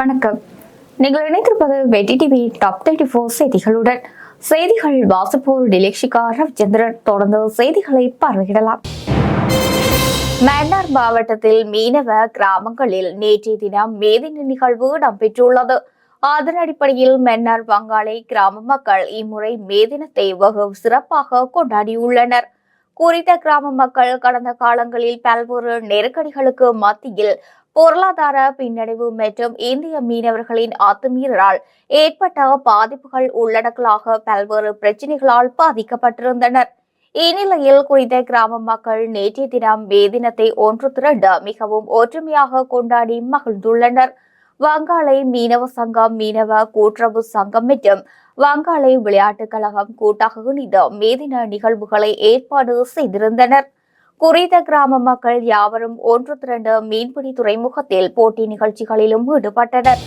வணக்கம். நீங்கள் இணைந்திருப்பது வெட்டி டிவி டாப் தேர்ட்டி ஃபோர் செய்திகளுடன். செய்திகள் வாசிப்போர் டிலக்ஷிகா ரவிச்சந்திரன். தொடர்ந்து செய்திகளை பார்வையிடலாம். மன்னார் மாவட்டத்தில் மீனவ கிராமங்களில் நேற்றைய தினம் மேதினி நிகழ்வு இடம்பெற்றுள்ளது. அதன் அடிப்படையில் மன்னார் வங்காளி கிராம மக்கள் இம்முறை மேதினத்தை வெகு சிறப்பாக கொண்டாடியுள்ளனர். குறித்த கிராம மக்கள் கடந்த காலங்களில் பல்வேறு நெருக்கடிகளுக்கு மத்தியில் பொருளாதார பின்னடைவு மற்றும் இந்திய மீனவர்களின் அத்துமீறலால் ஏற்பட்ட பாதிப்புகள் உள்ளடக்கலாக பல்வேறு பிரச்சினைகளால் பாதிக்கப்பட்டிருந்தனர். இந்நிலையில் குறித்த கிராம மக்கள் நேற்றைய தினம் மே தினத்தை ஒன்று திரண்டு மிகவும் ஒற்றுமையாக கொண்டாடி மகிழ்ந்துள்ளனர். வங்காளை மீனவ சங்கம் மீனவ கூட்டுறவு சங்கம் மற்றும் வங்காளை விளையாட்டுக் கழகம் கூட்டாக இணைந்து மேதின நிகழ்வுகளை ஏற்பாடு செய்திருந்தனர். குறித்த கிராம மக்கள் யாவரும் ஒன்று திரண்டு மீன்பிடி துறைமுகத்தில் போட்டி நிகழ்ச்சிகளிலும் ஈடுபட்டனர்.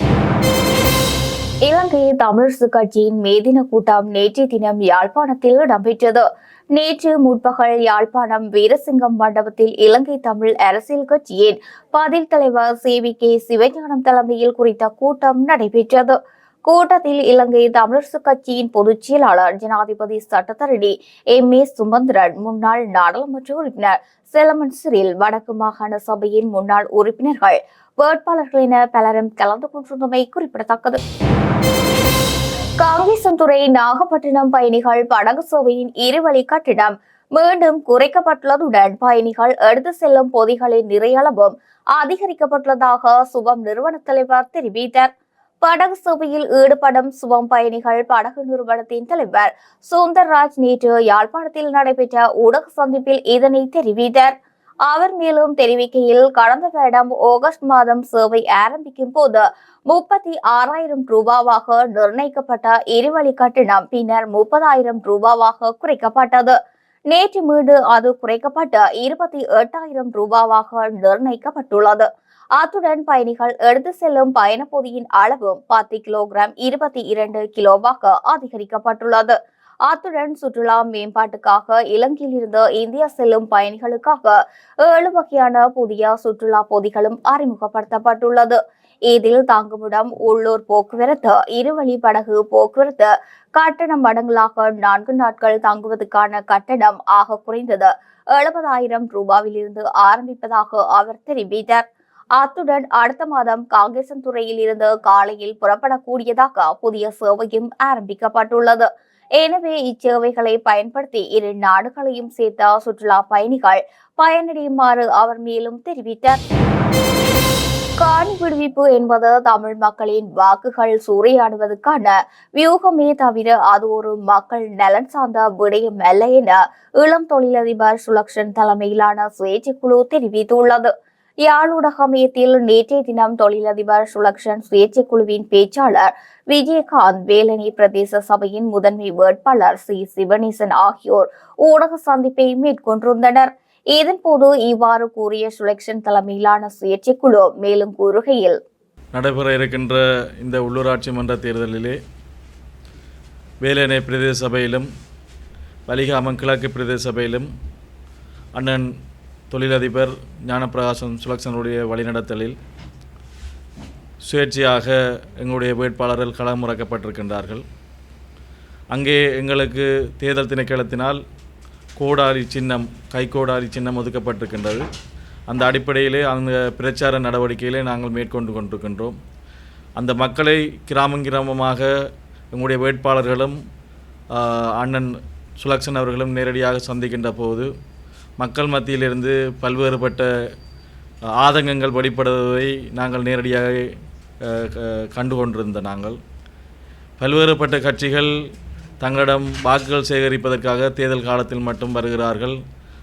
இலங்கை தமிழரசு கட்சியின் மேதின கூட்டம் நேற்றைய தினம் யாழ்ப்பாணத்தில் இடம்பெற்றது. நேற்று முற்பகல் யாழ்ப்பாணம் வீரசிங்கம் மண்டபத்தில் இலங்கை தமிழ் அரசியல் கட்சியின் பதில் தலைவர் சி வி கே சிவஞானம் தலைமையில் குறித்த கூட்டம் நடைபெற்றது. கூட்டத்தில் இலங்கை தமிழரசு கட்சியின் பொதுச் செயலாளர் ஜனாதிபதி சட்டத்தரணி எம். ஏ. சுமந்திரன் முன்னாள் நாடாளுமன்ற உறுப்பினர் செலமன் சிறில் வடக்கு மாகாண சபையின் முன்னாள் உறுப்பினர்கள் வேட்பாளர்கள் என பலரும் கலந்து கொண்டிருந்தமை குறிப்பிடத்தக்கது. காங்கேசன்துறை நாகப்பட்டினம் பயணிகள் படகு சேவையின் இருவழி கட்டிடம் மீண்டும் குறைக்கப்பட்டுள்ளதுடன் பயணிகள் எடுத்து செல்லும் பொதிகளின் நிறையளவும் அதிகரிக்கப்பட்டுள்ளதாக சுபம் நிறுவன தலைவர் தெரிவித்தார். படகு சேவையில் ஈடுபடும் சுபம் பயணிகள் படகு நிறுவனத்தின் தலைவர் சுந்தர்ராஜ் நேற்று யாழ்ப்பாணத்தில் நடைபெற்ற ஊடக சந்திப்பில் இதனை தெரிவித்தார். அவர் மேலும் தெரிவிக்கையில் கடந்த வருடம் ஆகஸ்ட் மாதம் சேவை ஆரம்பிக்கும் போது முப்பத்தி ஆறாயிரம் ரூபாவாக நிர்ணயிக்கப்பட்ட இருவழி கட்டணம் பின்னர் முப்பதாயிரம் ரூபாவாக குறைக்கப்பட்டது. நேற்று மீண்டு அது குறைக்கப்பட்டு இருபத்தி எட்டாயிரம் ரூபாவாக நிர்ணயிக்கப்பட்டுள்ளது. அத்துடன் பயணிகள் எடுத்து செல்லும் பயணப்பொதியின் அளவும் பத்து கிலோகிராம் இருபத்தி இரண்டு கிலோவாக அதிகரிக்கப்பட்டுள்ளது. அத்துடன் சுற்றுலா மேம்பாட்டுக்காக இலங்கையிலிருந்து இந்தியா செல்லும் பயணிகளுக்காக ஏழு வகையான புதிய சுற்றுலா பொதிகளும் அறிமுகப்படுத்தப்பட்டுள்ளது. இதில் தங்குமிடம் உள்ளூர் போக்குவரத்து இருவழி படகு போக்குவரத்து கட்டணம் மடங்களாக நான்கு நாட்கள் தங்குவதற்கான கட்டணம் ஆக குறைந்தது. எழுபதாயிரம் ரூபாவிலிருந்து ஆரம்பிப்பதாக அவர் தெரிவித்தார். அத்துடன் அடுத்த மாதம் காங்கேசன் துறையில் இருந்து காலையில் புறப்படக்கூடியதாக புதிய சேவையும் ஆரம்பிக்கப்பட்டுள்ளது. எனவே இச்சேவைகளை பயன்படுத்தி இரு நாடுகளையும் சேர்த்த சுற்றுலா பயணிகள் பயனடையுமாறு அவர் மேலும் தெரிவித்தார். காணி விடுவிப்பு என்பது தமிழ் மக்களின் வாக்குகள் சூறையாடுவதற்கான வியூகமே தவிர அது ஒரு மக்கள் நலன் சார்ந்த விடயம் அல்ல என இளம் தொழிலதிபர் சுலக்ஷன் தலைமையிலான சுயேட்சைக்குழு தெரிவித்துள்ளது. யாழ் மையத்தில் நேற்றைய தினம் தொழிலதிபர் சுலக்ஷன் சுயேட்சை குழுவின் பேச்சாளர் விஜயகாந்த் வேலணி பிரதேச சபையின் முதன்மை வேட்பாளர் சி. சிவனேசன் ஆகியோர் ஊடக சந்திப்பை மேற்கொண்டிருந்தனர். இதன்போது இவ்வாறு கூறிய சுலக்ஷன் தலைமையிலான சுயேட்சை குழு மேலும் கூறுகையில் நடைபெற இருக்கின்ற இந்த உள்ளூராட்சி மன்ற தேர்தலிலே வேலணை பிரதேச சபையிலும் வலிகாமம் கிழக்கு பிரதேச சபையிலும் அண்ணன் தொழிலதிபர் ஞானப்பிரகாசம் சுலக்ஷனுடைய வழிநடத்தலில் சுயேட்சையாக எங்களுடைய வேட்பாளர்கள் களமுறக்கப்பட்டிருக்கின்றார்கள் அங்கே எங்களுக்கு தேர்தல் திணைக்களத்தினால் கோடாரி சின்னம் கைகோடாரி சின்னம் ஒதுக்கப்பட்டிருக்கின்றது. அந்த அடிப்படையிலே அந்த பிரச்சார நடவடிக்கையிலே நாங்கள் மேற்கொண்டு கொண்டிருக்கின்றோம். அந்த மக்களை கிராமம் கிராமமாக எங்களுடைய வேட்பாளர்களும் அண்ணன் சுலக்ஷன் அவர்களும் நேரடியாக சந்திக்கின்ற போது மக்கள் மத்தியிலிருந்து பல்வேறுபட்ட ஆதங்கங்கள் வழிபடுவதை நாங்கள் நேரடியாக க- கண்டு கொண்டிருந்த நாங்கள். பல்வேறுபட்ட கட்சிகள் தங்களிடம் வாக்குகள் சேகரிப்பதற்காக தேர்தல் காலத்தில் மட்டும் வருகிறார்கள்.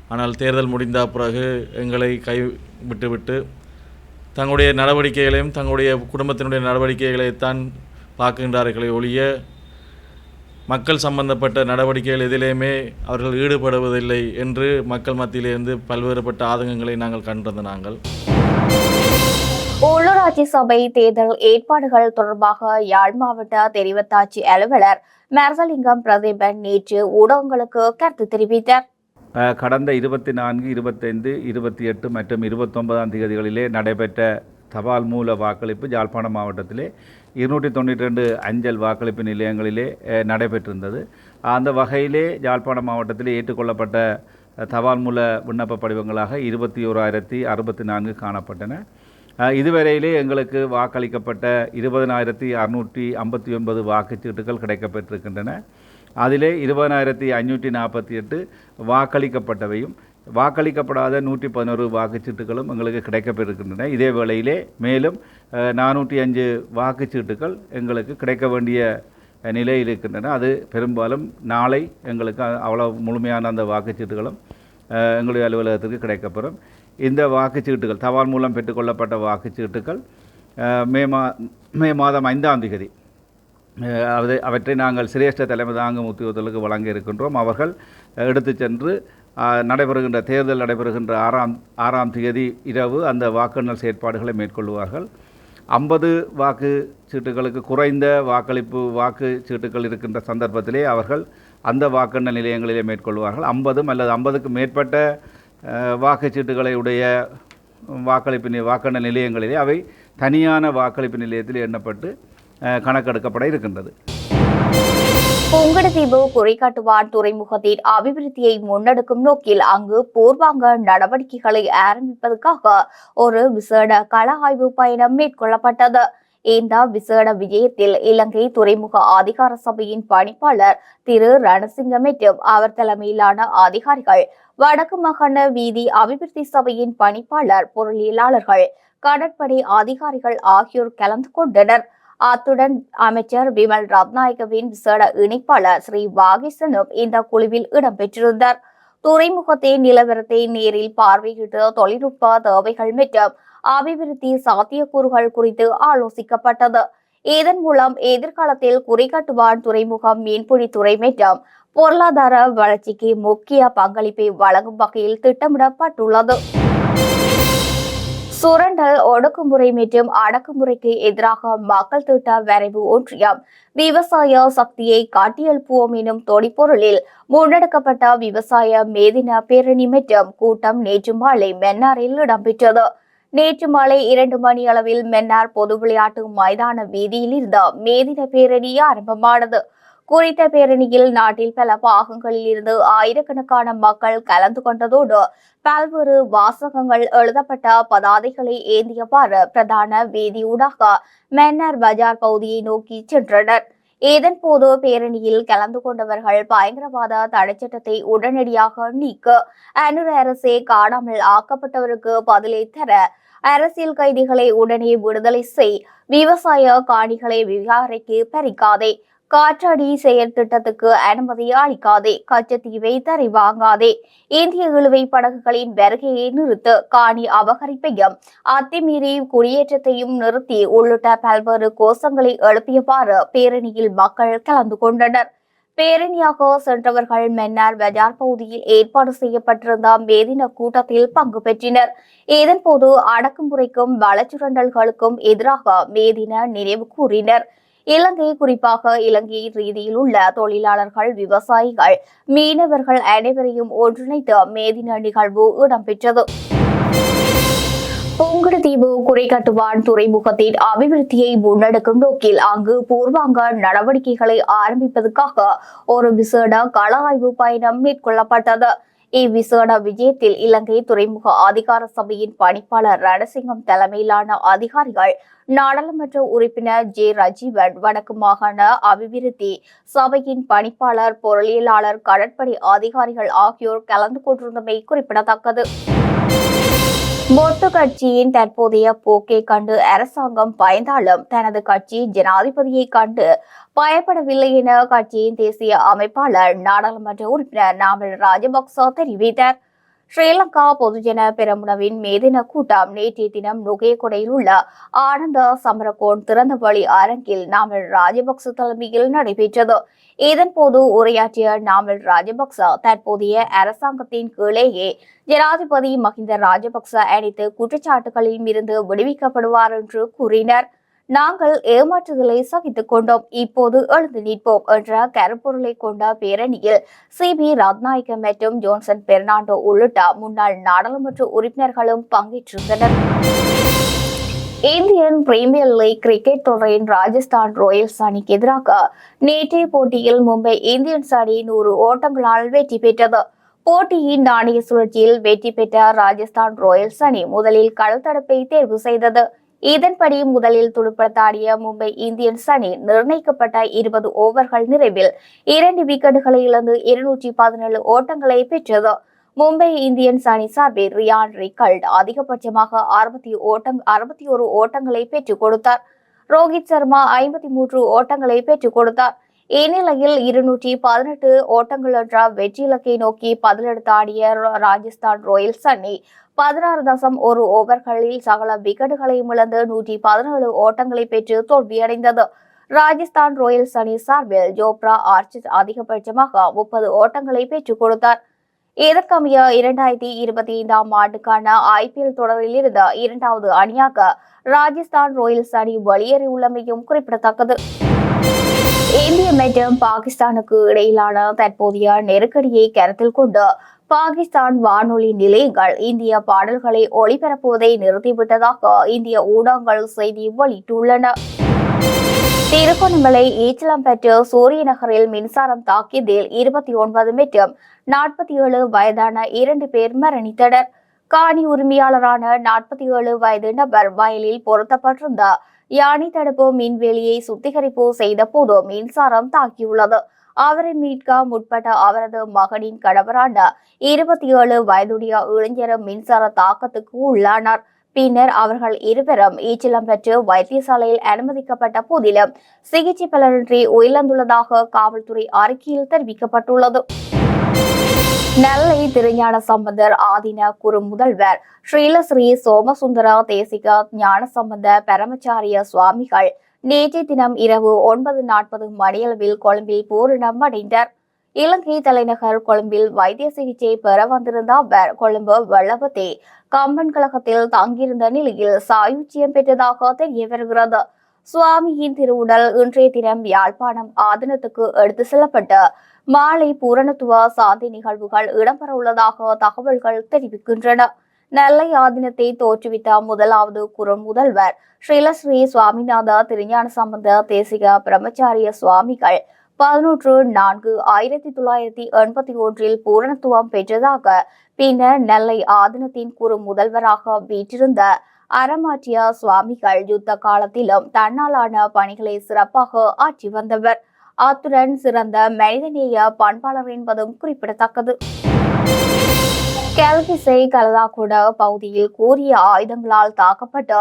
ஆனால் தேர்தல் முடிந்த பிறகு எங்களை கை விட்டுவிட்டு தங்களுடைய நடவடிக்கைகளையும் தங்களுடைய குடும்பத்தினுடைய நடவடிக்கைகளைத்தான் பார்க்கின்றார்களே ஒழிய மக்கள் சம்பந்தப்பட்ட நடவடிக்கைகள் எதிலேயுமே அவர்கள் ஈடுபடுவதில்லை என்று மக்கள் மத்தியிலிருந்து பல்வேறுபட்ட ஆதங்கங்களை நாங்கள் கண்டிருந்த நாங்கள். உள்ளூராட்சி சபை தேர்தல் ஏற்பாடுகள் தொடர்பாக யாழ் மாவட்ட தெரிவத்தாட்சி அலுவலர் மரசலிங்கம் பிரதீபன் நேற்று ஊடகங்களுக்கு கருத்து தெரிவித்தார். கடந்த இருபத்தி நான்கு இருபத்தைந்து இருபத்தி எட்டு மற்றும் இருபத்தொன்பதாம் தேதிகளிலே நடைபெற்ற தபால் மூல வாக்களிப்பு யாழ்ப்பாணம் மாவட்டத்திலே இருநூற்றி தொண்ணூற்றி ரெண்டு அஞ்சல் வாக்களிப்பு நிலையங்களிலே நடைபெற்றிருந்தது. அந்த வகையிலே யாழ்ப்பாணம் மாவட்டத்திலே ஏற்றுக்கொள்ளப்பட்ட தபால் மூல விண்ணப்ப படிவங்களாக இருபத்தி ஓராயிரத்தி அறுபத்தி நான்கு காணப்பட்டன. இதுவரையிலே எங்களுக்கு வாக்களிக்கப்பட்ட இருபதனாயிரத்தி அறுநூற்றி ஐம்பத்தி ஒன்பது வாக்குச்சீட்டுகள் கிடைக்கப்பெற்றிருக்கின்றன. அதிலே இருபதனாயிரத்தி ஐநூற்றி நாற்பத்தி எட்டு வாக்களிக்கப்பட்டவையும் வாக்களிக்கப்படாத நூற்றி பதினோரு வாக்குச்சீட்டுகளும் எங்களுக்கு கிடைக்கப்பெறுகின்றன இதே வேளையிலே மேலும் நானூற்றி அஞ்சு வாக்குச்சீட்டுகள் எங்களுக்கு கிடைக்க வேண்டிய நிலையில் இருக்கின்றன. அது பெரும்பாலும் நாளை எங்களுக்கு அவ்வளோ அவ்வளவு முழுமையான அந்த வாக்குச்சீட்டுகளும் எங்களுடைய அலுவலகத்திற்கு கிடைக்கப்பெறும். இந்த வாக்குச்சீட்டுகள் தபால் மூலம் பெற்றுக்கொள்ளப்பட்ட வாக்குச்சீட்டுகள் மே மா மே மாதம் ஐந்தாம் தேதி அதை அவற்றை நாங்கள் சிரேஷ்ட தலைமை தாங்கும் உத்தியோகத்தலுக்கு வழங்க இருக்கின்றோம். அவர்கள் எடுத்துச் சென்று நடைபெறுகின்ற தேர்தல் நடைபெறுகின்ற ஆறாம் ஆறாம் தேதி இரவு அந்த வாக்கெண்ணல் செயற்பாடுகளை மேற்கொள்வார்கள். ஐம்பது வாக்கு சீட்டுகளுக்கு குறைந்த வாக்களிப்பு வாக்கு சீட்டுகள் இருக்கின்ற சந்தர்ப்பத்திலே அவர்கள் அந்த வாக்கெண்ணல் நிலையங்களிலே மேற்கொள்வார்கள். ஐம்பதும் அல்லது ஐம்பதுக்கு மேற்பட்ட வாக்குச்சீட்டுகளை உடைய வாக்களிப்பு வாக்கெண்ணல் நிலையங்களிலே அவை தனியான வாக்களிப்பு நிலையத்தில் எண்ணப்பட்டு கணக்கெடுக்கப்பட இருக்கின்றது. புங்குடுதீவு குறிகாட்டுவான் துறைமுகத்தின் அபிவிருத்தியை முன்னெடுக்கும் நோக்கில் அங்கு பூர்வாங்க நடவடிக்கைகளை ஆரம்பிப்பதற்காக ஒரு விசேட கள ஆய்வு பயணம் மேற்கொள்ளப்பட்டது. இந்த விசேட விஜயத்தில் இலங்கை துறைமுக அதிகார சபையின் பணிப்பாளர் திரு ரணசிங்க மற்றும் அவர் தலைமையிலான அதிகாரிகள் வடக்கு மாகாண வீதி அபிவிருத்தி சபையின் பணிப்பாளர் பொருளியலாளர்கள் கடற்படை அதிகாரிகள் ஆகியோர் கலந்து கொண்டனர். அத்துடன் அமைச்சர் விமல் ரத்நாயகவின் விசேட இணைப்பாளர் ஸ்ரீ வாகிசனும் இந்த குழுவில் இடம்பெற்றிருந்தார். துறைமுகத்தின் நிலவரத்தை நேரில் பார்வையிட்டு தொழில்நுட்ப தேவைகள் மற்றும் அபிவிருத்தி சாத்தியக்கூறுகள் குறித்து ஆலோசிக்கப்பட்டது. இதன் மூலம் எதிர்காலத்தில் குறிகட்டுவான் துறைமுகம் மீன்பிடித்துறை மற்றும் பொருளாதார வளர்ச்சிக்கு முக்கிய பங்களிப்பை வழங்கும் வகையில் திட்டமிடப்பட்டுள்ளது. சுரண்டல் ஒடுக்குமுறை மற்றும் அடக்குமுறைக்கு எதிராக மக்கள் திட்ட வரைவு ஒன்றியம். விவசாய சக்தியை காட்டியெழுப்புவோம் எனும் தொடிப்பொருளில் முன்னெடுக்கப்பட்ட விவசாய மேதின பேரணி மற்றும் கூட்டம் நேற்று மாலை மென்னாரில் இடம்பெற்றது. நேற்று மாலை இரண்டு மணி அளவில் மென்னார் பொது விளையாட்டு மைதான வீதியில் இருந்த மேதின பேரணி ஆரம்பமானது. குறித்த பேரணியில் நாட்டில் பல பாகங்களில் இருந்து ஆயிரக்கணக்கான மக்கள் கலந்து கொண்டதோடு பல்வேறு வாசகங்கள் எழுதப்பட்ட பதாதைகளை ஏந்தியவாறு பிரதான வீதியூடாக மென்னர் பஜார் பகுதியை நோக்கி சென்றனர். இதன் போது பேரணியில் கலந்து கொண்டவர்கள் பயங்கரவாத தடைச்சட்டத்தை உடனடியாக நீக்க அனுர அரசே காணாமல் ஆக்கப்பட்டவருக்கு பதிலை தர அரசியல் கைதிகளை உடனே விடுதலை செய் விவசாய காணிகளை விகாரைக்கு பறிக்காதே காற்றாடி செயல் திட்டத்துக்கு அனுமதி அளிக்காதே. கச்சத்தீவை தரை வாங்காதே. இந்திய இழுவை படகுகளின் வருகையை நிறுத்து காணி அபகரிப்பையும் அத்துமீறி குடியேற்றத்தையும் நிறுத்தி உள்ளிட்ட பல்வேறு கோஷங்களை எழுப்பியவாறு பேரணியில் மக்கள் கலந்து கொண்டனர். பேரணியாக சென்றவர்கள் மன்னார் பஜார் பகுதியில் ஏற்பாடு செய்யப்பட்டிருந்த மேதின கூட்டத்தில் பங்கு பெற்றனர். இதன்போது அடக்குமுறைக்கும் வளச்சுரண்டல்களுக்கும் எதிராக மேதின நினைவு கூறினர். இலங்கை குறிப்பாக இலங்கை ரீதியில் உள்ள தொழிலாளர்கள் விவசாயிகள் மீனவர்கள் அனைவரையும் ஒன்றிணைத்து மேதின நிகழ்வு இடம்பெற்றது. புங்குடுதீவு குறைகட்டுவான் துறைமுகத்தின் அபிவிருத்தியை முன்னெடுக்கும் நோக்கில் அங்கு பூர்வாங்க நடவடிக்கைகளை ஆரம்பிப்பதற்காக ஒரு விசேட கள ஆய்வு பயணம் மேற்கொள்ளப்பட்டது. இவ்விசேட விஜயத்தில் இலங்கை துறைமுக அதிகார சபையின் பணிப்பாளர் ரணசிங்கம் தலைமையிலான அதிகாரிகள் நாடாளுமன்ற உறுப்பினர் ஜே ரஜீவன் வடக்கு மாகாண அபிவிருத்தி சபையின் பணிப்பாளர் பொருளியலாளர் கடற்படை அதிகாரிகள் ஆகியோர் கலந்து கொண்டிருந்தமை குறிப்பிடத்தக்கது. மொட்டு கட்சியின் தற்போதைய போக்கை கண்டு அரசாங்கம் பயந்தாலும் தனது கட்சி ஜனாதிபதியை கண்டு பயப்படவில்லை என கட்சியின் தேசிய அமைப்பாளர் நாடாளுமன்ற உறுப்பினர் நாமல் ராஜபக்ச தெரிவித்தார். ஸ்ரீலங்கா பொதுஜன பெரமுனவின் மேதின கூட்டம் நேற்றைய தினம் நுகையகொடையில் உள்ள ஆனந்த சமரகோன் திறந்த வழி அரங்கில் நாமல் ராஜபக்ச தலைமையில் நடைபெற்றது. இதன்போது உரையாற்றிய நாமல் ராஜபக்ச தற்போதைய அரசாங்கத்தின் கீழேயே ஜனாதிபதி மஹிந்த ராஜபக்ச அனைத்து குற்றச்சாட்டுகளிலும் இருந்து விடுவிக்கப்படுவார் என்று கூறினர். நாங்கள் ஏமாற்றுதலை சகித்துக் கொண்டோம். இப்போது எழுந்து நிற்போம் என்ற கருப்பொருளை கொண்ட பேரணியில் சி. பி. மற்றும் ஜோன்சன் பெர்னாண்டோ உள்ளிட்ட முன்னாள் நாடாளுமன்ற உறுப்பினர்களும் பங்கேற்றிருந்தனர். இந்தியன் பிரீமியர் லீக் கிரிக்கெட் தொடரின் ராஜஸ்தான் ராயல்ஸ் அணிக்கு எதிராக நேற்றைய போட்டியில் மும்பை இந்தியன்ஸ் அணி நூறு ஓட்டங்களால் வெற்றி பெற்றது. போட்டியின் நாணய சுழற்சியில் வெற்றி பெற்ற ராஜஸ்தான் ராயல்ஸ் அணி முதலில் களத்தடுப்பை தேர்வு செய்தது. இதன்படி முதலில் துடுப்படுத்தாடிய மும்பை இந்தியன்ஸ் அணி நிர்ணயிக்கப்பட்ட இருபது ஓவர்கள் நிறைவில் இரண்டு விக்கெட்டுகளை இழந்து இருநூற்றி பதினேழு ஓட்டங்களை பெற்றது. மும்பை இந்தியன்ஸ் அணி சார்பில் ரியான் ரிகல்ட் அதிகபட்சமாக அறுபத்தி ஓட்டம் அறுபத்தி ஒரு ஓட்டங்களை பெற்றுக் கொடுத்தார். ரோஹித் சர்மா ஐம்பத்தி மூன்று ஓட்டங்களை பெற்றுக் கொடுத்தார். இந்நிலையில் இருநூற்றி பதினெட்டு ஓட்டங்கள் என்ற வெற்றி இலக்கை நோக்கி பதிலெடுத்தாடிய ராஜஸ்தான் ராயல்ஸ் அணி பதினாறு தசம் ஒரு ஓவர்களில் சகல விக்கெட்டுகளையும் இழந்து நூற்றி பதினேழு ஓட்டங்களை பெற்று தோல்வியடைந்தது. ராஜஸ்தான் ராயல்ஸ் அணி சார்பில் ஜோப்ரா ஆர்ச்சர் அதிகபட்சமாக முப்பது ஓட்டங்களை பெற்றுக் கொடுத்தார். இதற்கமைய இரண்டாயிரத்தி இருபத்தி ஐந்தாம் ஆண்டுக்கான ஐபிஎல் தொடரில் இருந்த இரண்டாவது அணியாக ராஜஸ்தான் ராயல்ஸ் அணி வெளியேறியுள்ளமையும் குறிப்பிடத்தக்கது. இந்திய மற்றும் பாகிஸ்தானுக்கு இடையிலான தற்போதைய நெருக்கடியை கருத்தில் கொண்டு பாகிஸ்தான் வானொலி நிலையங்கள் இந்திய பாடல்களை ஒளிபரப்புவதை நிறுத்திவிட்டதாக இந்திய ஊடகங்கள் செய்தி வெளியிட்டுள்ளன. திருகோணமலை ஈச்சலம்பெற்று சூரிய நகரில் மின்சாரம் தாக்கியதில் இருபத்தி ஒன்பது மற்றும் நாற்பத்தி ஏழு வயதான இரண்டு பேர் மரணித்தனர். காணி உரிமையாளரான நாற்பத்தி ஏழு வயது நபர் வயலில் பொருத்தப்பட்டிருந்த யானை தடுப்பு மின்வேலியை சுத்திகரிப்பு செய்த போது மின்சாரம் தாக்கியுள்ளது. அவரை மீட்க முற்பட்ட அவரது மகனின் கணவரான இருபத்தி ஏழு வயதுடைய இளைஞர் மின்சார தாக்கத்துக்கு உள்ளானார். பின்னர் அவர்கள் இருவரும் ஈச்சலம் பெற்று வைத்தியசாலையில் அனுமதிக்கப்பட்ட போதிலும் சிகிச்சை பலனின்றி உயிரிழந்துள்ளதாக காவல்துறை அறிக்கையில் தெரிவிக்கப்பட்டுள்ளது. நெல்லை திருஞான சம்பந்தர் ஆதீன குரு முதல்வர் ஸ்ரீலஸ்ரீ சோமசுந்தர தேசிக ஞான சம்பந்த பரமச்சாரிய சுவாமிகள் நேற்றைய தினம் இரவு ஒன்பது நாற்பது மணியளவில் கொழும்பில் பூரணம் அடைந்தார். இலங்கை தலைநகர் கொழும்பில் வைத்திய சிகிச்சை பெற வந்திருந்த அவர் கொழும்பு வல்லபத்தே கம்பன் கழகத்தில் தங்கியிருந்த நிலையில் சாயுச்சியம் பெற்றதாக தெரிய வருகிறது. சுவாமியின் திருவுடல் இன்றைய தினம் யாழ்ப்பாணம் ஆதனத்துக்கு எடுத்து செல்லப்பட்டு மாலை பூரணத்துவ சாந்தி நிகழ்வுகள் இடம்பெற உள்ளதாக தகவல்கள் தெரிவிக்கின்றன. நெல்லை ஆதீனத்தை தோற்றுவித்த முதலாவது குரல் முதல்வர். ஸ்ரீலஸ்ரீ சுவாமிநாத திருஞான சம்பந்த தேசிக பிரம்மச்சாரிய சுவாமிகள். பதினொன்று நான்கு ஆயிரத்தி தொள்ளாயிரத்தி எண்பத்தி ஒன்றில் பூரணத்துவம் பெற்றதாக பின்னர் நெல்லை ஆதீனத்தின் குறு முதல்வராக வீற்றிருந்த அறமாற்றிய சுவாமிகள் யுத்த காலத்திலும் தன்னாலான பணிகளை சிறப்பாக ஆற்றி வந்தவர். அத்துடன் சிறந்த மனிதநேய பண்பாளர் என்பதும் குறிப்பிடத்தக்கது. கல்கிசை கலதாகுடா பகுதியில் கூறிய ஆயுதங்களால் தாக்கப்பட்டு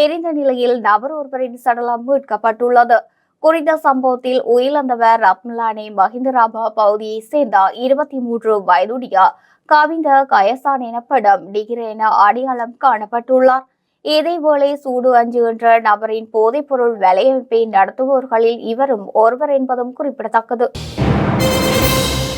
எரிந்த நிலையில் நபர் ஒருவரின் சடலம் மீட்கப்பட்டுள்ளது. குறித்த சம்பவத்தில் உயிரிழந்தவர் ரத்மலானே மஹிந்தராபா பகுதியைச் சேர்ந்த இருபத்தி மூன்று வயதுடைய கவிந்த கயசான் எனப்படும் டிகிரி என அடையாளம் காணப்பட்டுள்ளார். இதேவேளை சூடு அஞ்சு என்ற நபரின் போதைப்பொருள் விலையமைப்பை நடத்துபவர்களில் இவரும் ஒருவர் என்பதும் குறிப்பிடத்தக்கது.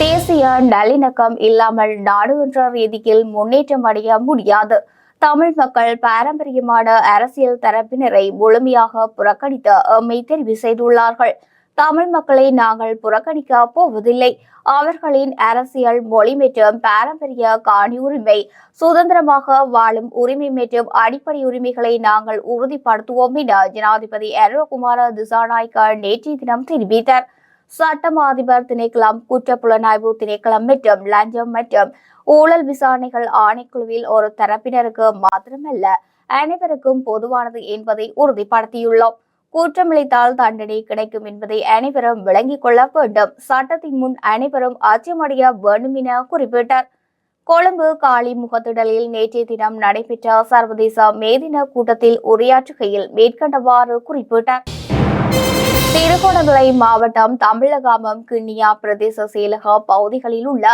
தேசிய நல்லிணக்கம் இல்லாமல் நாடு என்ற ரீதியில் முன்னேற்றம் அடைய முடியாது. தமிழ் மக்கள் பாரம்பரியமான அரசியல் தரப்பினரை முழுமையாக புறக்கணித்து எம்மை தெரிவு செய்துள்ளார்கள். தமிழ் மக்களை நாங்கள் புறக்கணிக்க போவதில்லை. அவர்களின் அரசியல் மொழி மற்றும் பாரம்பரிய காணி உரிமை சுதந்திரமாக வாழும் உரிமை மற்றும் அடிப்படை உரிமைகளை நாங்கள் உறுதிப்படுத்துவோம் என ஜனாதிபதி அருணகுமார திசாநாயக்க நேற்றைய தினம் தெரிவித்தார். சட்டமாதிபர் திணைக்களம் குற்றப்புலனாய்வு திணைக்களம் மற்றும் லஞ்சம் மற்றும் ஊழல் விசாரணைகள் ஆணைக்குழுவில் ஒரு தரப்பினருக்கு மாத்திரமல்ல அனைவருக்கும் பொதுவானது என்பதை உறுதிப்படுத்தியுள்ளோம். குற்றமிழைத்தால் தண்டனை கிடைக்கும் என்பதை அனைவரும் விளங்கிக் கொள்ள வேண்டும். சட்டத்தின் முன் அனைவரும் அச்சமடைய வேண்டும் என குறிப்பிட்டார். கொழும்பு காளி முகத்திடலில் நேற்றைய தினம் நடைபெற்ற சர்வதேச மேதின கூட்டத்தில் உரையாற்றுகையில் மேற்கண்டவாறு குறிப்பிட்டார். திருகோணமலை மாவட்டம் தமிழகாமம் கிண்ணியா பிரதேச செயலக பகுதிகளில் உள்ள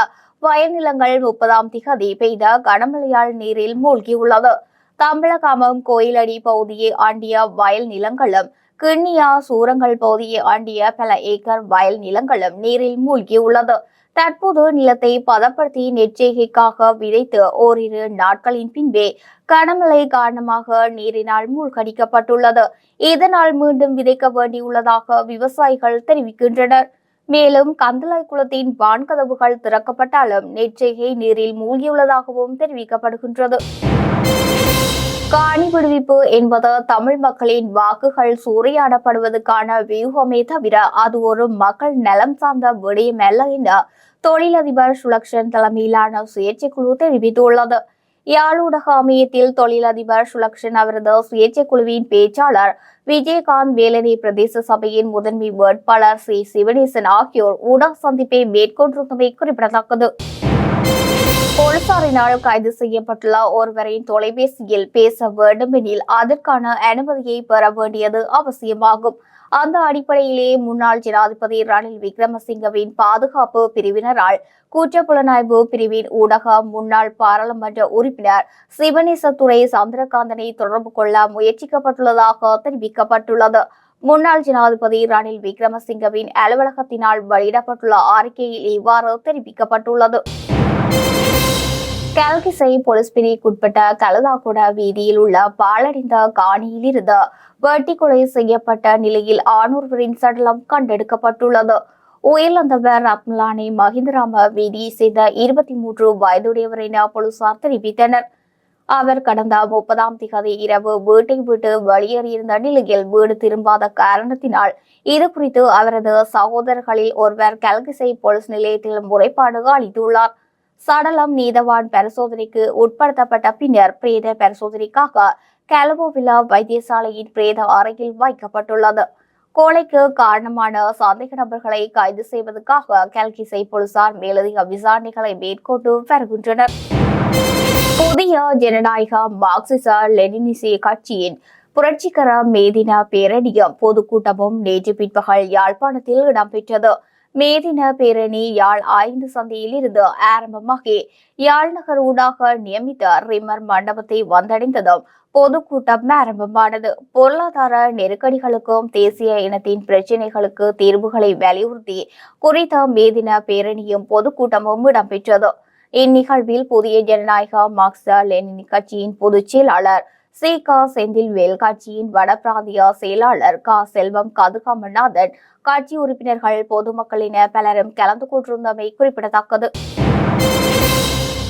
வயல் நிலங்கள் முப்பதாம் திகதி பெய்த கனமழையால் நீரில் மூழ்கியுள்ளது. தமிழகாமம் கோயிலடி பகுதியை ஆண்டிய வயல் நிலங்களும் கிண்ணியா சூரங்கள் பகுதியை ஆண்டிய பல ஏக்கர் வயல் நிலங்களும் நீரில் மூழ்கியுள்ளது. தற்போது நிலத்தை பதப்படுத்தி நெற்செய்கைக்காக விதைத்து ஓரிரு நாட்களின் பின்பே கனமழை காரணமாக நீரினால் மூழ்கடிக்கப்பட்டுள்ளது. இதனால் மீண்டும் விதைக்க வேண்டியுள்ளதாக விவசாயிகள் தெரிவிக்கின்றனர். மேலும் கந்தளாய் குளத்தின் வான்கதவுகள் திறக்கப்பட்டாலும் நெற்செய்கை நீரில் மூழ்கியுள்ளதாகவும் தெரிவிக்கப்படுகின்றது. காணி விடுவிப்பு என்பது தமிழ் மக்களின் வாக்குகள் சூறையாடப்படுவதற்கான வியூகமே தவிர அது ஒரு மக்கள் நலம் சார்ந்த விடயம் அல்ல என தொழிலதிபர் சுலக்ஷன் தலைமையிலான சுயேட்சைக்குழு தெரிவித்துள்ளது. யாழூடக அமையத்தில் தொழிலதிபர் சுலக்ஷன் அவரது சுயேட்சைக்குழுவின் பேச்சாளர் விஜயகாந்த் வேலனை பிரதேச சபையின் முதன்மை வேட்பாளர் சி. சிவனேசன் ஆகியோர் ஊடக சந்திப்பை மேற்கொண்டிருந்தமை குறிப்பிடத்தக்கது. போலீசாரினால் கைது செய்யப்பட்டுள்ள ஒருவரின் தொலைபேசியில் பேச வேண்டுமெனில் அதற்கான அனுமதியை பெற வேண்டியது அவசியமாகும். அந்த அடிப்படையிலே முன்னாள் ஜனாதிபதி ரணில் விக்ரமசிங்கவின் பாதுகாப்பு பிரிவினரால் குற்றப்புலனாய்வு பிரிவின் ஊடக முன்னாள் பாராளுமன்ற உறுப்பினர் சிவனேசத்துறை சந்திரகாந்தனை தொடர்பு கொள்ள முயற்சிக்கப்பட்டுள்ளதாக தெரிவிக்கப்பட்டுள்ளது. முன்னாள் ஜனாதிபதி ரணில் விக்ரமசிங்கவின் அலுவலகத்தினால் வெளியிடப்பட்டுள்ள அறிக்கையில் இவ்வாறு தெரிவிக்கப்பட்டுள்ளது. கல்கிசை போலீஸ் பிரிவுக்குட்பட்ட கலதாகுட வீதியில் உள்ள பாழடைந்த காணியிலிருந்து வெட்டி கொலை செய்யப்பட்ட நிலையில் ஆணூர்வரின் சடலம் கண்டெடுக்கப்பட்டுள்ளது. உயிரிழந்தவர் ரத்மலானி மஹிந்தராம வீதியை சேர்ந்த இருபத்தி மூன்று வயதுடையவர் என போலீசார் தெரிவித்தனர். அவர் கடந்த முப்பதாம் திகதி இரவு வீட்டை விட்டு வெளியேறியிருந்த நிலையில் வீடு திரும்பாத காரணத்தினால் இது குறித்து அவரது சகோதரர்களில் ஒருவர் கல்கிசை போலீஸ் நிலையத்தில் முறைப்பாடு அளித்துள்ளார். சடலம் நீதவான் பரிசோதனைக்கு உட்படுத்தப்பட்ட பின்னர் பிரேத பரிசோதனைக்காக கலவோவிலா வைத்தியசாலையின் பிரேத அறையில் வைக்கப்பட்டுள்ளது. கொலைக்கு காரணமான சந்தேக நபர்களை கைது செய்வதற்காக கல்கிசை போலீசார் மேலதிக விசாரணைகளை மேற்கொண்டு வருகின்றனர். புதிய ஜனநாயக மார்க்சிச லெனினிசிய கட்சியின் புரட்சிகர மேதின பேரணியும் பொதுக்கூட்டமும் நேற்று பிற்பகல் யாழ்ப்பாணத்தில் இடம்பெற்றது. மேதின பேரணி யாழ் ஐந்து சந்தையில் இருந்து ஆரம்பமாகி யாழ் நகர் ஊடாக நியமித்த ரிமர் மண்டபத்தை வந்தடைந்ததும் பொதுக்கூட்டம் ஆரம்பமானது. பொருளாதார நெருக்கடிகளுக்கும் தேசிய இனத்தின் பிரச்சினைகளுக்கு தீர்வுகளை வலியுறுத்தி குறித்த மேதின பேரணியும் பொதுக்கூட்டமும் இடம்பெற்றது. இந்நிகழ்வில் புதிய ஜனநாயக மார்க்ச லெனின் கட்சியின் பொதுச் செயலாளர் சி க செந்தில்வேல் கட்சியின் வடபிராந்திய செயலாளர் க. செல்வம் கதுகாமநாதன். கட்சி உறுப்பினர்கள் பொதுமக்களின் பலரும் கலந்து கொண்டிருந்தமை குறிப்பிடத்தக்கது.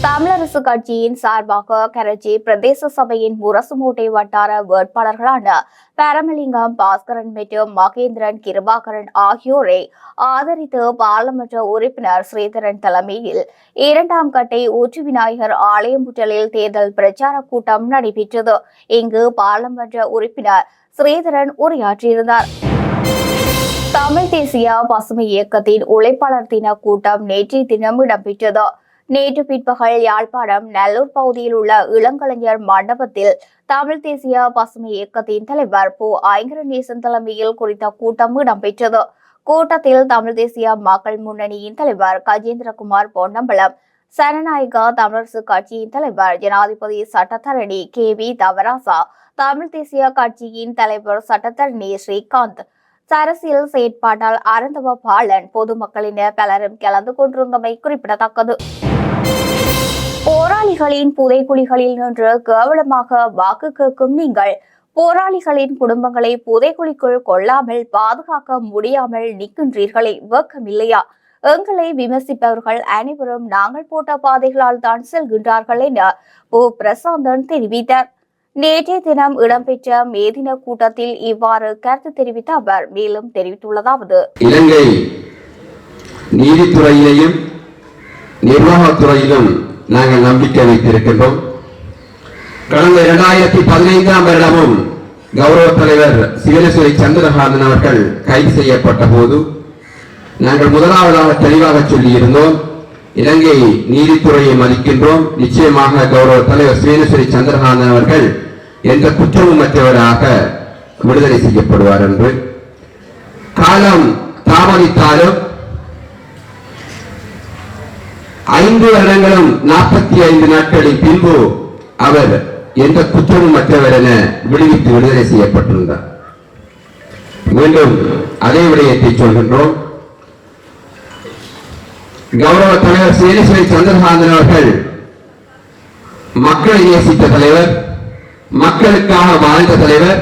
தமிழரசு கட்சியின் சார்பாக கரச்சி பிரதேச சபையின் முரசுமூட்டை வட்டார வேட்பாளர்களான பரமலிங்கம் பாஸ்கரன் மற்றும் மகேந்திரன் கிருபாகரன் ஆகியோரை ஆதரித்து பாராளுமன்ற உறுப்பினர் ஸ்ரீதரன் தலைமையில் இரண்டாம் கட்டை ஊற்று விநாயகர் ஆலயமுற்றலில் தேர்தல் பிரச்சார கூட்டம் நடைபெற்றது. இங்கு பாராளுமன்ற உறுப்பினர் ஸ்ரீதரன் உரையாற்றியிருந்தார். தமிழ் தேசிய பசுமை இயக்கத்தின் உழைப்பாளர் தின கூட்டம் நேற்றைய தினம் இடம்பெற்றது. நேற்று பிற்பகல் யாழ்ப்பாணம் நல்லூர் பகுதியில் உள்ள இளங்கலைஞர் மண்டபத்தில் தமிழ் தேசிய பசுமை இயக்கத்தின் தலைவர் பு. ஐங்கரநேசன் தலைமையில் குறித்த கூட்டம் இடம்பெற்றது. கூட்டத்தில் தமிழ் தேசிய மக்கள் முன்னணியின் தலைவர் கஜேந்திரகுமார் பொன்னம்பலம் சனநாயக தமிழரசு கட்சியின் தலைவர் ஜனாதிபதி சட்டத்தரணி கே. வி. தவராசா தமிழ் தேசிய கட்சியின் தலைவர் சட்டத்தரணி ஸ்ரீகாந்த் அரசியல் செயற்பாட்டால் அறந்தவ பாலன் பொதுமக்களின பலரும் கலந்து கொண்டிருந்தமை குறிப்பிடத்தக்கது. போராளிகளின் புதைக்குழிகளில் நின்று கேவலமாக வாக்கு கேட்கும் நீங்கள். போராளிகளின் குடும்பங்களை புதைக்குழிக்குள் கொள்ளாமல் பாதுகாக்க முடியாமல் நிற்கின்றீர்களே வெக்கமில்லையா எங்களை விமர்சிப்பவர்கள் அனைவரும் நாங்கள் போட்ட பாதைகளால் தான் செல்கின்றார்கள் என ஓ. பிரசாந்தன் தெரிவித்தார். நேற்றைய தினம் இடம்பெற்ற மேதின கூட்டத்தில் இவ்வாறு கருத்து தெரிவித்த அவர் மேலும் தெரிவித்துள்ளதாவது. இலங்கை நீதித்துறையிலையும் நிர்வாகத்துறையிலும் நாங்கள் நம்பிக்கை வைத்திருக்கின்றோம். கடந்த இரண்டாயிரத்தி பதினைந்தாம் வருடமும் கௌரவ தலைவர் சிவனேஸ்வரி சந்திரகாந்தன் அவர்கள் கைது செய்யப்பட்ட போது நாங்கள் முதலாவதாக தெளிவாக சொல்லியிருந்தோம் இலங்கை நீதித்துறையை மதிக்கின்றோம். நிச்சயமாக கௌரவ தலைவர் சிவனேஸ்வரி சந்திரகாந்தன் அவர்கள் எந்த குற்றமும் மற்றவராக விடுதலை செய்யப்படுவார் என்று. காலம் தாமதித்தாலும் ஐந்து வருடங்களும் நாற்பத்தி ஐந்து நாட்களின் பின்பு அவர் எந்த குற்றமும் மற்றவர் என விடுவித்து விடுதலை செய்யப்பட்டிருந்தார். மீண்டும் அதே விடயத்தை சொல்கின்றோம். கௌரவ தலைவர் சேனேஸ்வரி சந்திரகாந்தன் அவர்கள் மக்களை நேசித்த தலைவர் மக்களுக்காக வாழ்ந்த தலைவர்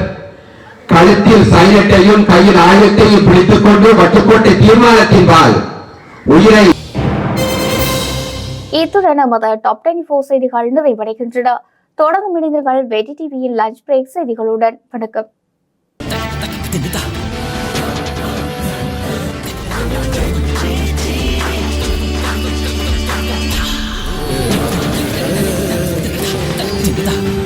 கழுத்தில் சைலட்டையும் கையில் ஆயுதத்தையும் பிடித்துக் கொண்டு வட்டுக்கோட்டை தீர்மானத்தின்பால் உயிரை இத்துடன் நமது டாப் டென் செய்திகள் நிறைவடைகின்றன. தொடர்ந்து இணைந்தீர்கள் வெடி டிவியின் லஞ்ச் பிரேக் செய்திகளுடன். வணக்கம். Yeah.